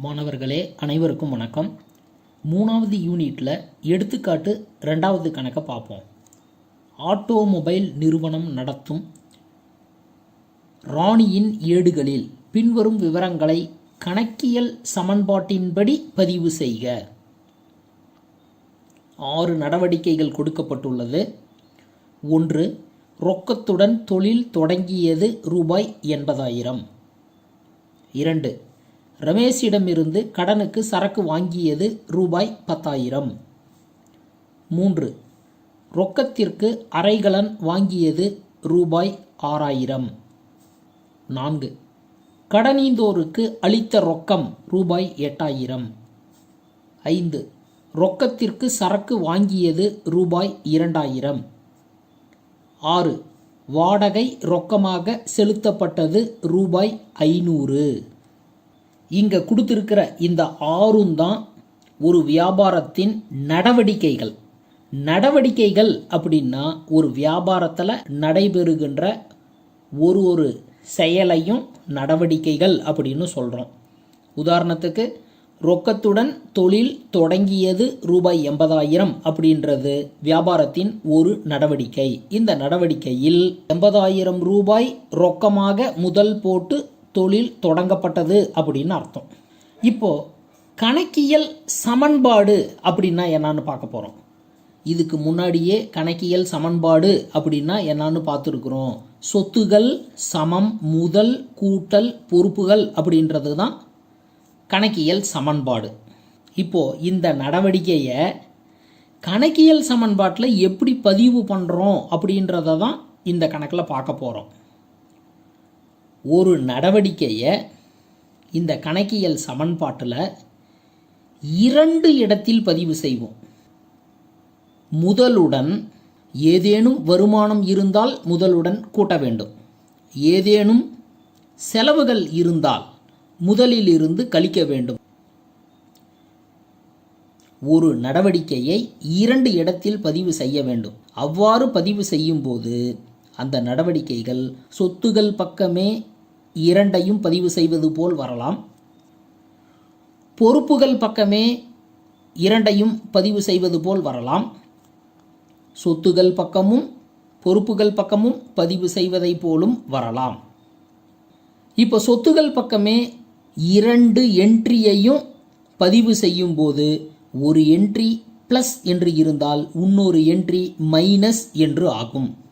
மாணவர்களே அனைவருக்கும் வணக்கம். மூணாவது யூனிட்டில் எடுத்துக்காட்டு ரெண்டாவது கணக்கை பார்ப்போம். ஆட்டோமொபைல் நிறுவனம் நடத்தும் ராணியின் ஏடுகளில் பின்வரும் விவரங்களை கணக்கியல் சமன்பாட்டின்படி பதிவு செய்க. ஆறு நடவடிக்கைகள் கொடுக்கப்பட்டுள்ளது. ஒன்று ரொக்கத்துடன் தொழில் தொடங்கியது ரூபாய் எண்பதாயிரம். இரண்டு ரமேஷிடமிருந்து கடனுக்கு சரக்கு வாங்கியது ரூபாய் பத்தாயிரம். மூன்று. ரொக்கத்திற்கு அரைகலன் வாங்கியது ரூபாய் ஆறாயிரம். நான்கு. கடனீந்தோருக்கு அளித்த ரொக்கம் ரூபாய் எட்டாயிரம். ஐந்து. ரொக்கத்திற்கு சரக்கு வாங்கியது ரூபாய் இரண்டாயிரம். ஆறு. வாடகை ரொக்கமாக செலுத்தப்பட்டது ரூபாய் ஐநூறு. இங்கே கொடுத்துருக்கிற இந்த ஆறும் தான் ஒரு வியாபாரத்தின் நடவடிக்கைகள். நடவடிக்கைகள் அப்படின்னா ஒரு வியாபாரத்தில் நடைபெறுகின்ற ஒரு ஒரு செயலையும் நடவடிக்கைகள் அப்படின்னு சொல்கிறோம் உதாரணத்துக்கு ரொக்கத்துடன் தொழில் தொடங்கியது ரூபாய் எண்பதாயிரம் அப்படின்றது வியாபாரத்தின் ஒரு நடவடிக்கை. இந்த நடவடிக்கையில் எண்பதாயிரம் ரூபாய் ரொக்கமாக முதல் போட்டு தொழில் தொடங்கப்பட்டது அப்படின்னு அர்த்தம். இப்போ கணக்கியல் சமன்பாடு அப்படின்னா என்னான்னு பார்க்க போகிறோம் இதுக்கு முன்னாடியே கணக்கியல் சமன்பாடு அப்படின்னா என்னான்னு பார்த்துருக்குறோம். சொத்துகள் சமம் முதல் கூட்டல் பொறுப்புகள் அப்படின்றது தான் கணக்கியல் சமன்பாடு. இப்போது இந்த நடவடிக்கையை கணக்கியல் சமன்பாட்டில் எப்படி பதிவு பண்ணுறோம் அப்படின்றத தான் இந்த கணக்கில் பார்க்க போகிறோம் ஒரு நடவடிக்கையை இந்த கணக்கியல் சமன்பாட்டில் இரண்டு இடத்தில் பதிவு செய்வோம். முதலுடன் ஏதேனும் வருமானம் இருந்தால் முதலுடன் கூட்ட வேண்டும். ஏதேனும் செலவுகள் இருந்தால் முதலில் இருந்து கழிக்க வேண்டும். ஒரு நடவடிக்கையை இரண்டு இடத்தில் பதிவு செய்ய வேண்டும். அவ்வாறு பதிவு செய்யும்போது அந்த நடவடிக்கைகள் சொத்துகள் பக்கமே இரண்டையும் பதிவு செய்வது போல் வரலாம். பொறுப்புகள் பக்கமே இரண்டையும் பதிவு செய்வது போல் வரலாம். சொத்துகள் பக்கமும் பொறுப்புகள் பக்கமும் பதிவு செய்வதை போலும் வரலாம். இப்போ சொத்துகள் பக்கமே இரண்டு என்ட்ரியையும் பதிவு செய்யும்போது ஒரு என்ட்ரி ப்ளஸ் என்று இருந்தால் இன்னொரு என்ட்ரி மைனஸ் என்று ஆகும்.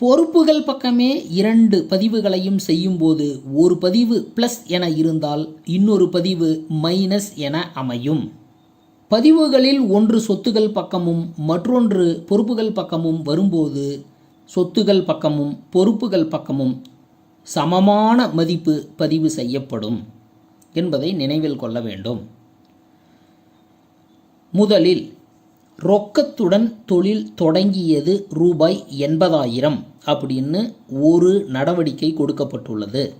பொறுப்புகள் பக்கமே இரண்டு பதிவுகளையும் செய்யும்போது ஒரு பதிவு ப்ளஸ் என இருந்தால் இன்னொரு பதிவு மைனஸ் என அமையும். பதிவுகளில் ஒன்று சொத்துகள் பக்கமும் மற்றொன்று பொறுப்புகள் பக்கமும் வரும்போது சொத்துகள் பக்கமும் பொறுப்புகள் பக்கமும் சமமான மதிப்பு பதிவு செய்யப்படும் என்பதை நினைவில் கொள்ள வேண்டும். முதலில் ரொக்கத்துடன் தொழில் தொடங்கியது ரூபாய் எண்பதாயிரம் அப்படின்னு ஒரு நடவடிக்கை கொடுக்கப்பட்டுள்ளது.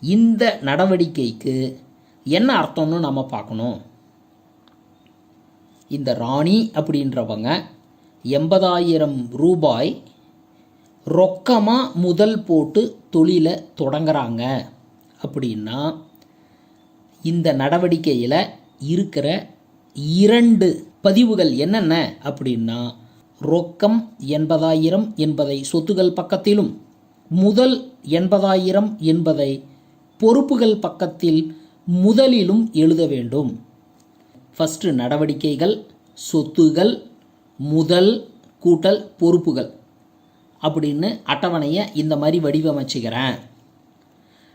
இந்த நடவடிக்கைக்கு என்ன அர்த்தம்னு நம்ம பார்க்கணும். இந்த ராணி அப்படின்றவங்க எண்பதாயிரம் ரூபாய் ரொக்கமாக முதல் போட்டு தொழிலை தொடங்குறாங்க அப்படின்னா இந்த நடவடிக்கையில் இருக்கிற இரண்டு பதிவுகள் என்னென்ன? அப்படின்னா ரொக்கம் எண்பதாயிரம் என்பதை சொத்துகள் பக்கத்திலும் முதல் எண்பதாயிரம் என்பதை பொறுப்புகள் பக்கத்தில் முதலிலும் எழுத வேண்டும். ஃபஸ்ட்டு நடவடிக்கைகள் சொத்துகள் முதல் கூட்டல் பொறுப்புகள் அப்படின்னு அட்டவணையை இந்த மாதிரி வடிவமைச்சுக்கிறேன்.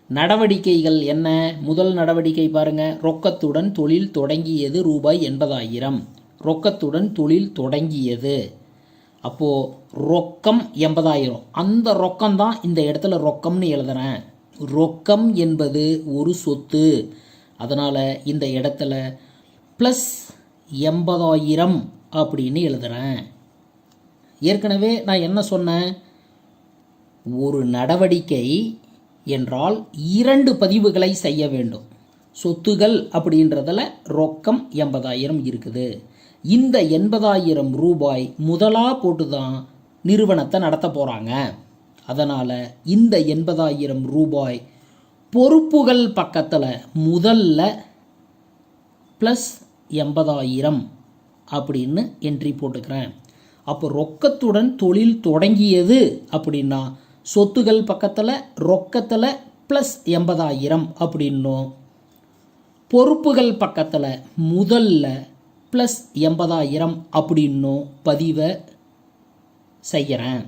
நடவடிக்கைகள் என்ன? முதல் நடவடிக்கை பாருங்கள் ரொக்கத்துடன் தொழில் தொடங்கியது ரூபாய் எண்பதாயிரம். ரொக்கத்துடன் தொழில் தொடங்கியது. அப்போது ரொக்கம் எண்பதாயிரம் அந்த ரொக்கம் தான் இந்த இடத்துல ரொக்கம்னு எழுதுகிறேன் ரொக்கம் என்பது ஒரு சொத்து. அதனால் இந்த இடத்துல ப்ளஸ் எண்பதாயிரம் அப்படின்னு எழுதுகிறேன் ஏற்கனவே நான் என்ன சொன்னேன்? ஒரு நடவடிக்கை என்றால் இரண்டு பதிவுகளை செய்ய வேண்டும். சொத்துகள் அப்படின்றதில் ரொக்கம் எண்பதாயிரம் இருக்குது. இந்த எண்பதாயிரம் ரூபாய் முதலாக போட்டு தான் நிறுவனத்தை நடத்த போகிறாங்க அதனால் இந்த எண்பதாயிரம் ரூபாய் பொறுப்புகள் பக்கத்தில் முதல்ல ப்ளஸ் எண்பதாயிரம் அப்படின்னு என்ட்ரி போட்டுக்கிறேன். அப்போ ரொக்கத்துடன் தொழில் தொடங்கியது அப்படின்னா சொத்துகள் பக்கத்தில் ரொக்கத்தில் ப்ளஸ் எண்பதாயிரம் அப்படின்னும். பொறுப்புகள் பக்கத்தில் முதல்ல ப்ளஸ் எண்பதாயிரம் அப்படின்னும் பதிவை செய்கிறேன்.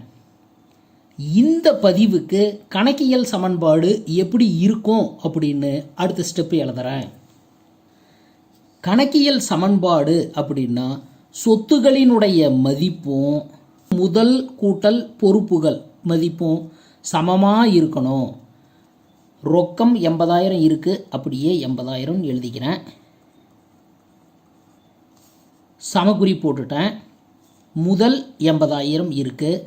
இந்த பதிவுக்கு கணக்கியல் சமன்பாடு எப்படி இருக்கும் அப்படின்னு அடுத்த ஸ்டெப் எழுதுகிறேன் கணக்கியல் சமன்பாடு அப்படின்னா சொத்துகளினுடைய மதிப்பும் முதல் கூட்டல் பொறுப்புகள் மதிப்பும் சமமாக இருக்கணும். ரொக்கம் எண்பதாயிரம் இருக்குது அப்படியே எண்பதாயிரம் எழுதிக்கிறேன். சமக்குறி போட்டுட்டேன். முதல் எண்பதாயிரம் இருக்குது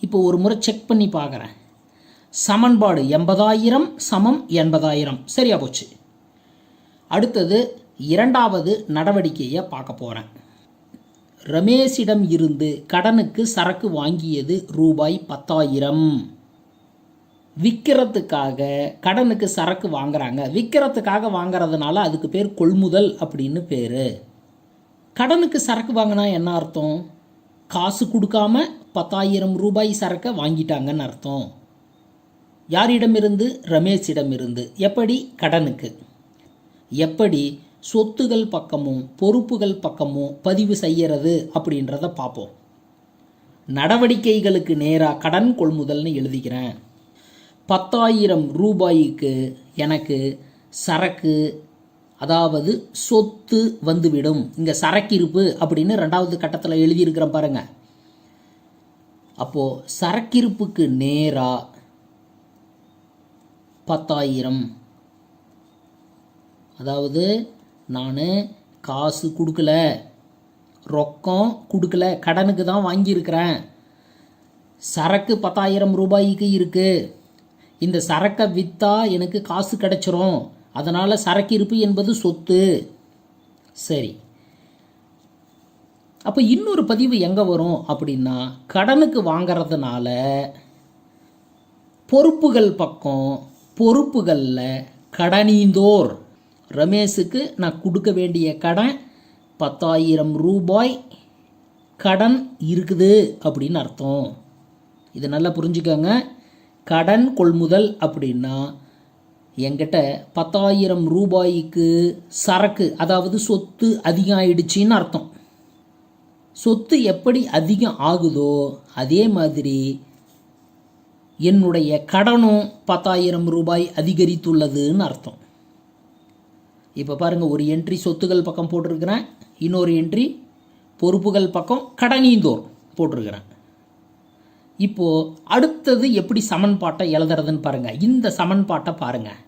இப்போ ஒரு முறை செக் பண்ணி பார்க்குறேன். சமன்பாடு எண்பதாயிரம் சமம் எண்பதாயிரம். சரியா போச்சு. அடுத்தது இரண்டாவது நடவடிக்கையை பார்க்க போகிறேன் ரமேஷிடம் இருந்து கடனுக்கு சரக்கு வாங்கியது ரூபாய் பத்தாயிரம். விற்கிறதுக்காக கடனுக்கு சரக்கு வாங்குறாங்க. விற்கிறதுக்காக வாங்குறதுனால அதுக்கு பேர் கொள்முதல் அப்படின்னு பேர். கடனுக்கு சரக்கு வாங்கினா என்ன அர்த்தம்? காசு கொடுக்காம பத்தாயிரம் ரூபாய் சரக்கை வாங்கிட்டாங்கன்னு அர்த்தம். யாரிடமிருந்து? ரமேஷிடமிருந்து. எப்படி? கடனுக்கு. எப்படி சொத்துகள் பக்கமும் பொறுப்புகள் பக்கமும் பதிவு செய்யறது அப்படின்றத பார்ப்போம். நடவடிக்கைகளுக்கு நேராக கடன் கொள்முதல்னு எழுதிக்கிறேன். பத்தாயிரம் ரூபாய்க்கு எனக்கு சரக்கு அதாவது சொத்து வந்துவிடும். இங்கே சரக்கிருப்பு அப்படின்னு ரெண்டாவது கட்டத்தில் எழுதியிருக்கிறேன் பாருங்க. அப்போது சரக்கிருப்புக்கு நேராக பத்தாயிரம். அதாவது நான் காசு கொடுக்கல. ரொக்கம் கொடுக்கல. கடனுக்கு தான் வாங்கியிருக்கிறேன். சரக்கு பத்தாயிரம் ரூபாய்க்கு இருக்குது இந்த சரக்கை விற்றா எனக்கு காசு கிடச்சிரும். அதனால் சரக்கிருப்பு என்பது சொத்து. சரி. அப்போ இன்னொரு பதிவு எங்கே வரும் அப்படின்னா கடனுக்கு வாங்கிறதுனால பொறுப்புகள் பக்கம் பொறுப்புகளில் கடனீந்தோர். ரமேஷுக்கு நான் கொடுக்க வேண்டிய கடன் பத்தாயிரம் ரூபாய் கடன் இருக்குது அப்படின்னு அர்த்தம். இது நல்லா புரிஞ்சுக்கோங்க. கடன் கொள்முதல் அப்படின்னா என்கிட்ட பத்தாயிரம் ரூபாய்க்கு சரக்கு அதாவது சொத்து அதிகம் ஆயிடுச்சின்னு அர்த்தம். சொத்து எப்படி அதிகம் ஆகுதோ அதே மாதிரி என்னுடைய கடனும் பத்தாயிரம் ரூபாய் அதிகரித்துள்ளதுன்னு அர்த்தம். இப்போ பாருங்கள் ஒரு என்ட்ரி சொத்துகள் பக்கம் போட்டிருக்கிறேன் இன்னொரு என்ட்ரி பொறுப்புகள் பக்கம் கடனீந்தோர் போட்டிருக்கிறேன். இப்போது அடுத்தது எப்படி சமன்பாட்டை எழுதுறதுன்னு பாருங்கள் இந்த சமன்பாட்டை பாருங்கள்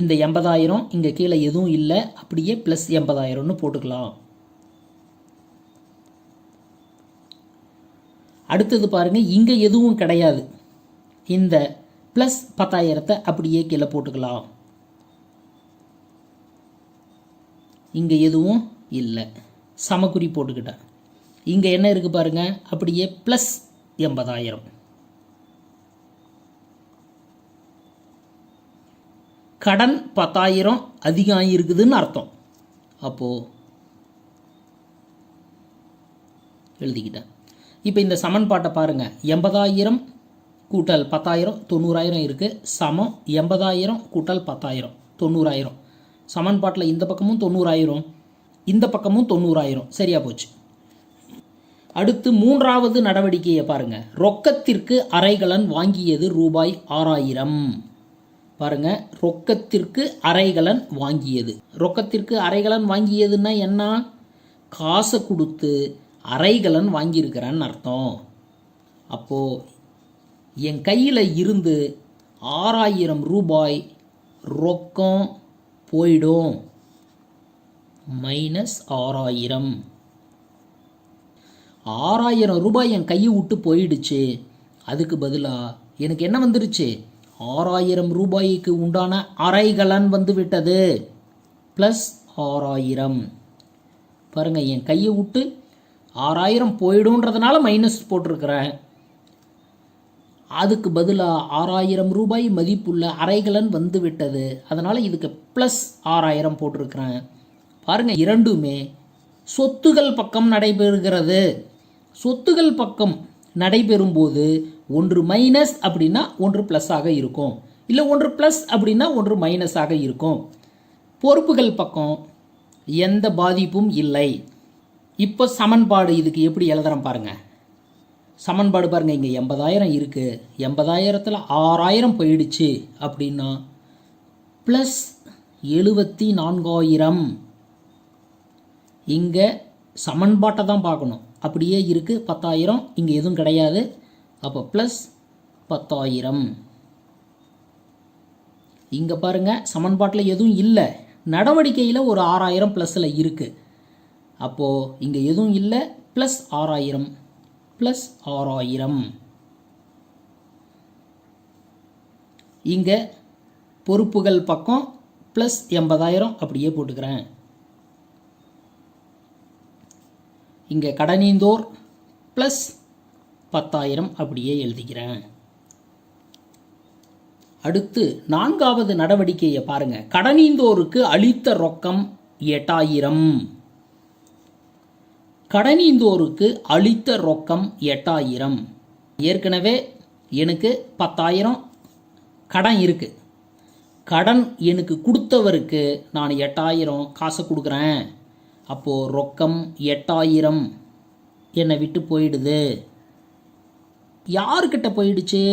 இந்த எண்பதாயிரம் இங்கே கீழே எதுவும் இல்லை. அப்படியே ப்ளஸ் எண்பதாயிரம்னு போட்டுக்கலாம். அடுத்தது பாருங்கள் இங்கே எதுவும் கிடையாது. இந்த ப்ளஸ் பத்தாயிரத்தை அப்படியே கீழே போட்டுக்கலாம். இங்கே எதுவும் இல்லை. சமக்குறி போட்டுக்கிட்டேன். இங்கே என்ன இருக்குது பாருங்கள் அப்படியே ப்ளஸ் எண்பதாயிரம். கடன் பத்தாயிரம் அதிகம் ஆகியிருக்குதுன்னு அர்த்தம். அப்போது எழுதிக்கிட்டேன் இப்போ இந்த சமன்பாட்டை பாருங்கள் எண்பதாயிரம் கூட்டல் பத்தாயிரம் தொண்ணூறாயிரம் இருக்குது சமம் எண்பதாயிரம் கூட்டல் பத்தாயிரம் தொண்ணூறாயிரம். சமன்பாட்டில் இந்த பக்கமும் தொண்ணூறாயிரம் இந்த பக்கமும் தொண்ணூறாயிரம். சரியாக போச்சு. அடுத்து மூன்றாவது நடவடிக்கையை பாருங்கள் ரொக்கத்திற்கு அரைகலன் வாங்கியது ரூபாய் ஆறாயிரம். பாருங்க ரொக்கத்திற்கு அரைகலன் வாங்கியது. ரொக்கத்திற்கு அரைகலன் வாங்கியதுன்னா என்ன? காசை கொடுத்து அரைகலன் வாங்கியிருக்கிறேன்னு அர்த்தம். அப்போது என் கையில் இருந்து ஆறாயிரம் ரூபாய் ரொக்கம் போயிடும். மைனஸ் ஆறாயிரம். ஆறாயிரம் ரூபாய் என் கையை விட்டு போயிடுச்சு. அதுக்கு பதிலாக எனக்கு என்ன வந்துருச்சு? ஆறாயிரம் ரூபாய்க்கு உண்டான அரைகலன் வந்து விட்டது ப்ளஸ் ஆறாயிரம். பாருங்கள் என் கையை விட்டு ஆறாயிரம் போயிடும்ன்றதுனால மைனஸ் போட்டிருக்கிறேன். அதுக்கு பதிலாக ஆறாயிரம் ரூபாய் மதிப்புள்ள அரைகலன் வந்து விட்டது அதனால் இதுக்கு ப்ளஸ் ஆறாயிரம் போட்டிருக்கிறேன். பாருங்கள் இரண்டுமே சொத்துகள் பக்கம் நடைபெறுகிறது. சொத்துகள் பக்கம் நடைபெறும்போது ஒன்று மைனஸ் அப்படின்னா ஒன்று ப்ளஸ்ஸாக இருக்கும். இல்லை ஒன்று ப்ளஸ் அப்படின்னா ஒன்று மைனஸாக இருக்கும். பொறுப்புகள் பக்கம் எந்த பாதிப்பும் இல்லை. இப்போ சமன்பாடு இதுக்கு எப்படி எழுதுகிறோம் பாருங்கள் சமன்பாடு பாருங்கள் இங்கே எண்பதாயிரம் இருக்குது எண்பதாயிரத்தில் ஆறாயிரம் போயிடுச்சு அப்படின்னா ப்ளஸ் எழுபத்தி நான்காயிரம். இங்கே சமன்பாட்டை தான் பார்க்கணும். அப்படியே இருக்குது பத்தாயிரம். இங்கே எதுவும் கிடையாது. அப்போ ப்ளஸ் பத்தாயிரம். இங்கே பாருங்க சமன்பாட்டில் எதுவும் இல்லை. நடவடிக்கையில் ஒரு ஆறாயிரம் ப்ளஸில் இருக்குது அப்போது இங்கே எதுவும் இல்லை. ப்ளஸ் ஆறாயிரம். ப்ளஸ் ஆறாயிரம். இங்கே பொறுப்புகள் பக்கம் ப்ளஸ் எண்பதாயிரம் அப்படியே போட்டுக்கிறேன். இங்கே கடனீந்தோர் ப்ளஸ் பத்தாயிரம் அப்படியே எழுதிக்கிறேன் அடுத்து நான்காவது நடவடிக்கையை பாருங்கள் கடனீந்தோருக்கு அளித்த ரொக்கம் எட்டாயிரம். கடனீந்தோருக்கு அளித்த ரொக்கம் எட்டாயிரம். ஏற்கனவே எனக்கு பத்தாயிரம் கடன் இருக்குது கடன் எனக்கு கொடுத்தவருக்கு நான் எட்டாயிரம் காசை கொடுக்குறேன். அப்போது ரொக்கம் எட்டாயிரம். என்னை விட்டு போயிடுது. யாருக்கிட்ட போயிடுச்சு?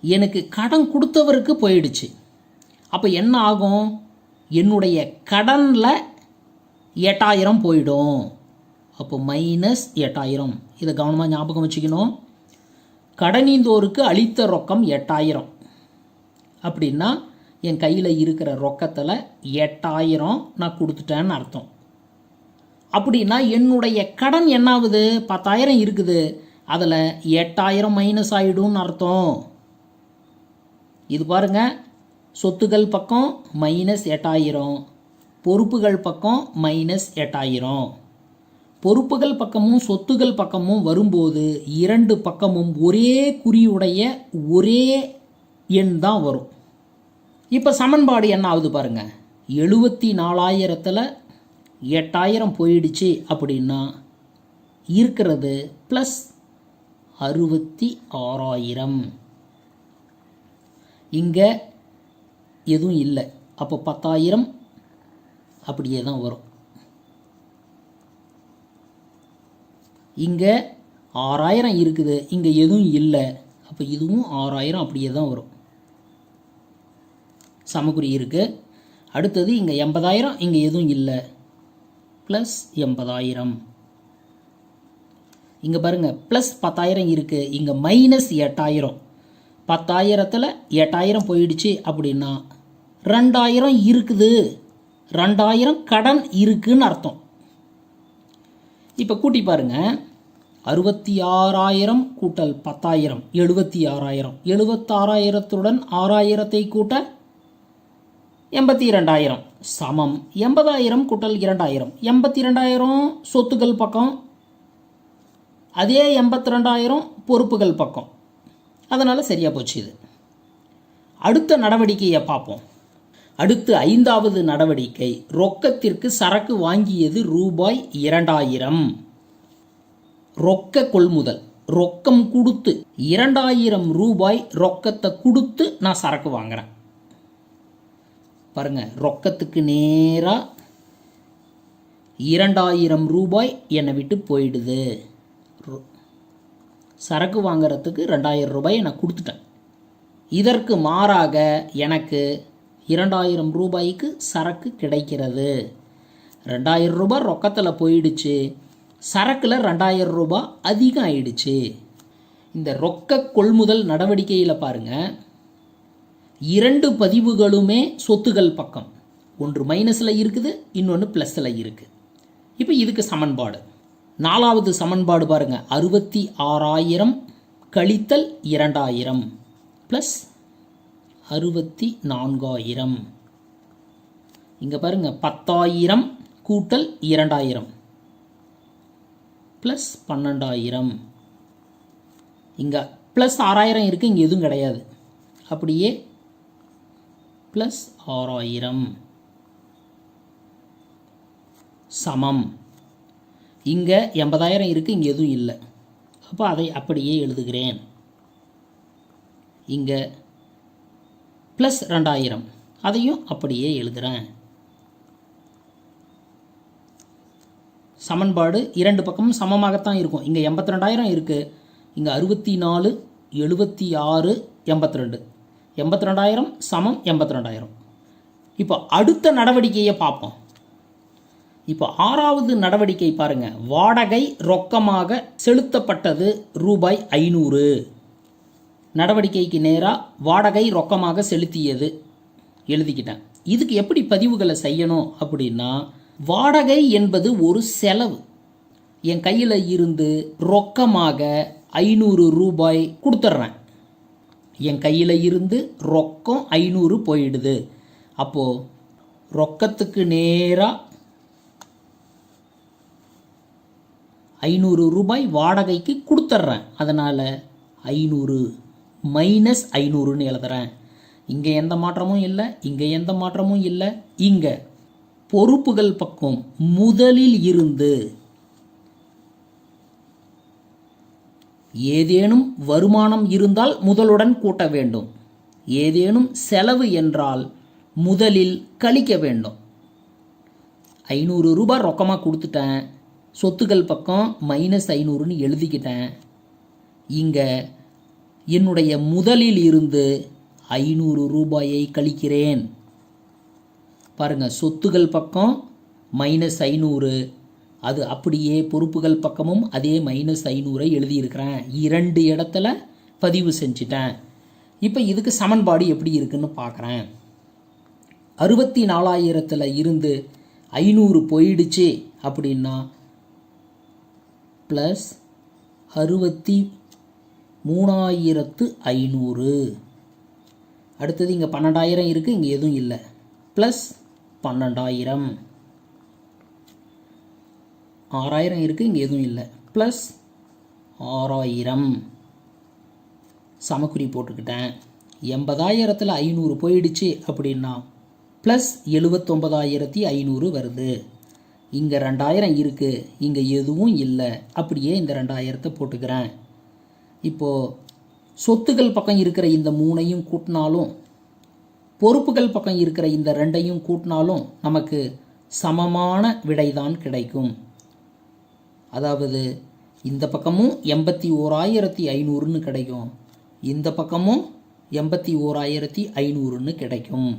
எனக்கு கடன் கொடுத்தவருக்கு போயிடுச்சு. அப்போ என்ன ஆகும்? என்னுடைய கடனில் எட்டாயிரம் போயிடும். அப்போ மைனஸ் எட்டாயிரம். இதை கவனமாக ஞாபகம் வச்சுக்கணும். கடனீந்தோருக்கு அளித்த ரொக்கம் எட்டாயிரம். அப்படின்னா என் கையில் இருக்கிற ரொக்கத்தில் எட்டாயிரம் நான் கொடுத்துட்டேன்னு அர்த்தம். அப்படின்னா என்னுடைய கடன் என்ன பத்தாயிரம் இருக்குது. அதில் எட்டாயிரம் மைனஸ் ஆகிடும்னு அர்த்தம். இது பாருங்க. சொத்துகள் பக்கம் மைனஸ் எட்டாயிரம். பொறுப்புகள் பக்கம் மைனஸ் எட்டாயிரம். பொறுப்புகள் பக்கமும் சொத்துகள் பக்கமும் வரும்போது இரண்டு பக்கமும் ஒரே குறியுடைய ஒரே எண் தான் வரும். இப்போ சமன்பாடு என்ன ஆகுது பாருங்க. எழுபத்தி நாலாயிரத்தில் எட்டாயிரம் போயிடுச்சு அப்படின்னா இருக்கிறது ப்ளஸ் அறுபத்தி ஆறாயிரம் இங்கே எதுவும் இல்லை. அப்போ பத்தாயிரம் அப்படியே தான் வரும். இங்கே ஆறாயிரம் இருக்குது. இங்கே எதுவும் இல்லை. அப்போ இதுவும் ஆறாயிரம் அப்படியே தான் வரும். சமக்குறி இருக்குது அடுத்தது இங்கே எண்பதாயிரம் இங்கே எதுவும் இல்லை. ப்ளஸ் எண்பதாயிரம். இங்கே பாருங்கள் ப்ளஸ் பத்தாயிரம் இருக்குது இங்கே மைனஸ் எட்டாயிரம். பத்தாயிரத்தில் எட்டாயிரம் போயிடுச்சு அப்படின்னா ரெண்டாயிரம் இருக்குது. ரெண்டாயிரம் கடன் இருக்குன்னு அர்த்தம். இப்போ கூட்டி பாருங்க அறுபத்தி ஆறாயிரம் கூட்டல் பத்தாயிரம் எழுபத்தி ஆறாயிரம் எழுபத்தாறாயிரத்துடன் ஆறாயிரத்தை கூட்ட எண்பத்தி இரண்டாயிரம். சமம். எண்பதாயிரம் கூட்டல் இரண்டாயிரம். எண்பத்தி ரெண்டாயிரம் சொத்துக்கள் பக்கம். அதே எண்பத்தி ரெண்டாயிரம் பொறுப்புகள் பக்கம். அதனால் சரியாக போச்சு இது. அடுத்த நடவடிக்கையை பார்ப்போம். அடுத்து ஐந்தாவது நடவடிக்கை. ரொக்கத்திற்கு சரக்கு வாங்கியது ரூபாய் இரண்டாயிரம். ரொக்க கொள்முதல். ரொக்கம் கொடுத்து இரண்டாயிரம் ரூபாய் ரொக்கத்தை கொடுத்து நான் சரக்கு வாங்குறேன். பாருங்க ரொக்கத்துக்கு நேராக இரண்டாயிரம் ரூபாய் என்னை விட்டு போயிடுது. ரொ- சரக்கு வாங்குறதுக்கு ரெண்டாயிரம் ரூபாய் நான் கொடுத்துட்டேன். இதற்கு மாறாக எனக்கு இரண்டாயிரம் ரூபாய்க்கு சரக்கு கிடைக்கிறது. ரெண்டாயிரம் ரூபாய் ரொக்கத்தில் போயிடுச்சு. சரக்கில் ரெண்டாயிரம் ரூபாய் அதிகம் ஆயிடுச்சு. இந்த ரொக்க கொள்முதல் நடவடிக்கையில் பாருங்கள் இரண்டு பதிவுகளுமே சொத்துகள் பக்கம். ஒன்று மைனஸில் இருக்குது இன்னொன்று ப்ளஸில் இருக்குது இப்போ இதுக்கு சமன்பாடு. நாலாவது சமன்பாடு பாருங்கள் அறுபத்தி ஆறாயிரம் கழித்தல் இரண்டாயிரம் ப்ளஸ் அறுபத்தி நான்காயிரம். இங்கே பாருங்க பத்தாயிரம் கூட்டல் இரண்டாயிரம் ப்ளஸ் பன்னெண்டாயிரம். இங்கே ப்ளஸ் ஆறாயிரம் இருக்குது இங்கே எதுவும் கிடையாது. அப்படியே ப்ளஸ் ஆறாயிரம் சமம். இங்கே எண்பதாயிரம் இருக்குது இங்கே எதுவும் இல்லை. அப்போ அதை அப்படியே எழுதுகிறேன். இங்கே ப்ளஸ் ரெண்டாயிரம் அதையும் அப்படியே எழுதுகிறேன் சமன்பாடு இரண்டு பக்கமும் சமமாகத்தான் இருக்கும். இங்கே எண்பத்தி ரெண்டாயிரம் இருக்குது இங்கே அறுபத்தி நாலு எழுபத்தி ஆறு எண்பத்தி ரெண்டு. எண்பத்தி ரெண்டாயிரம் சமம் எண்பத்தி ரெண்டாயிரம் இப்போ அடுத்த நடவடிக்கையை பார்ப்போம். இப்போ ஆறாவது நடவடிக்கை பாருங்க. வாடகை ரொக்கமாக செலுத்தப்பட்டது ரூபாய் ஐநூறு. நடவடிக்கைக்கு நேராக வாடகை ரொக்கமாக செலுத்தியது. எழுதிக்கிட்டேன். இதுக்கு எப்படி பதிவுகளை செய்யணும் அப்படின்னா வாடகை என்பது ஒரு செலவு. என் கையில் இருந்து ரொக்கமாக ஐநூறு ரூபாய் கொடுத்துட்றேன். என் கையில் இருந்து ரொக்கம் ஐநூறு போயிடுது. அப்போது ரொக்கத்துக்கு நேராக ஐநூறு ரூபாய் வாடகைக்கு கொடுத்துட்றேன் அதனால் ஐநூறு மைனஸ் ஐநூறுன்னு எழுதுறேன். இங்கே எந்த மாற்றமும் இல்லை இங்கே எந்த மாற்றமும் இல்லை இங்கே பொறுப்புகள் பக்கம் முதலில் இருந்து ஏதேனும் வருமானம் இருந்தால் முதலுடன் கூட்ட வேண்டும். ஏதேனும் செலவு என்றால் முதலில் கழிக்க வேண்டும். ஐநூறு ரூபாய் ரொக்கமாக கொடுத்துட்டேன். சொத்துக்கள் பக்கம் மைனஸ் ஐநூறுன்னு எழுதிக்கிட்டேன். இங்கே என்னுடைய முதலில் இருந்து ஐநூறு ரூபாயை கழிக்கிறேன். பாருங்க சொத்துகள் பக்கம் மைனஸ் ஐநூறு அது அப்படியே பொறுப்புகள் பக்கமும் அதே மைனஸ் ஐநூறை எழுதியிருக்கிறேன். இரண்டு இடத்துல பதிவு செஞ்சிட்டேன். இப்போ இதுக்கு சமன்பாடு எப்படி இருக்குன்னு பார்க்குறேன் அறுபத்தி நாலாயிரத்தில் இருந்து ஐநூறு போயிடுச்சு அப்படின்னா ப்ளஸ் அறுபத்தி மூணாயிரத்து ஐநூறு. அடுத்தது இங்கே பன்னெண்டாயிரம் இருக்குது இங்கே எதுவும் இல்லை. ப்ளஸ் பன்னெண்டாயிரம். ஆறாயிரம் இருக்குது இங்கே எதுவும் இல்லை. ப்ளஸ் ஆறாயிரம். சமக்குறி போட்டுக்கிட்டேன். எண்பதாயிரத்தில் ஐநூறு போயிடுச்சு அப்படின்னா ப்ளஸ் எழுபத்தொம்பதாயிரத்தி ஐநூறு வருது. இங்கே ரெண்டாயிரம் இருக்குது இங்கே எதுவும் இல்லை. அப்படியே இந்த ரெண்டாயிரத்தை போட்டுக்கிறேன். இப்போது சொத்துக்கள் பக்கம் இருக்கிற இந்த மூணையும் கூட்டினாலும் பொறுப்புகள் பக்கம் இருக்கிற இந்த ரெண்டையும் கூட்டினாலும் நமக்கு சமமான விடைதான் கிடைக்கும். அதாவது இந்த பக்கமும் எண்பத்தி ஓராயிரத்தி ஐநூறுன்னு கிடைக்கும். இந்த பக்கமும் எண்பத்தி ஓராயிரத்தி ஐநூறுன்னு கிடைக்கும்.